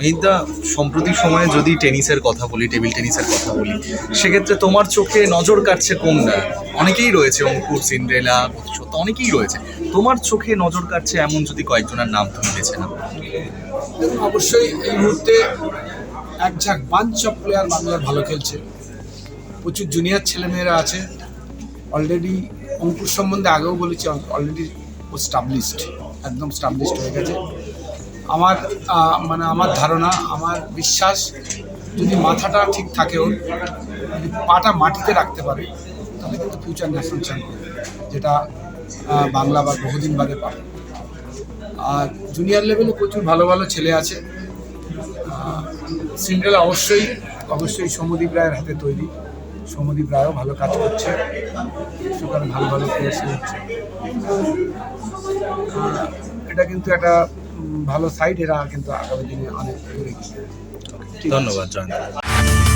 মেহিদা সম্প্রতি সময়ে যদি টেনিসের কথা বলি, টেবিল টেনিসের কথা বলি, সেক্ষেত্রে তোমার চোখে নজর কাটছে কোনটা অনেকেই রয়েছে, অঙ্কুর, সিন্ড্রেলা প্রতিশোধ অনেকেই রয়েছে। তোমার চোখে নজর কাটছে এমন যদি কয়েকজনের নাম তুমি বেছে না অবশ্যই এই মুহূর্তে এক ঝাঁক বাঞ্চ প্লেয়ার বাংলার ভালো খেলছে। প্রচুর জুনিয়র ছেলেমেয়েরা আছে। অলরেডি অঙ্কুর সম্বন্ধে আগেও বলেছি অলরেডি ও স্টাবলিশড একদম স্টাবলিশড হয়ে গেছে। আমার মানে আমার ধারণা, আমার বিশ্বাস, যদি মাথাটা ঠিক থাকে ওর, যদি পাটা মাটিতে রাখতে পারে, তাহলে কিন্তু ফিউচার ন্যাশনাল চ্যাম্পিয়ন যেটা বাংলা বা বহুদিন বাদে পাবে। আর জুনিয়র লেভেলে প্রচুর ভালো ভালো ছেলে আছে। সিঙ্গেল অবশ্যই অবশ্যই সৌমদীপ রায়ের হাতে তৈরি। সৌমদীপ রায়ও ভালো কাজ করছে। সেখানে ভালো ভালো প্লেয়ার হচ্ছে। এটা কিন্তু একটা ভালো সাইড এরা কিন্তু আগামী দিনে অনেক ধন্যবাদ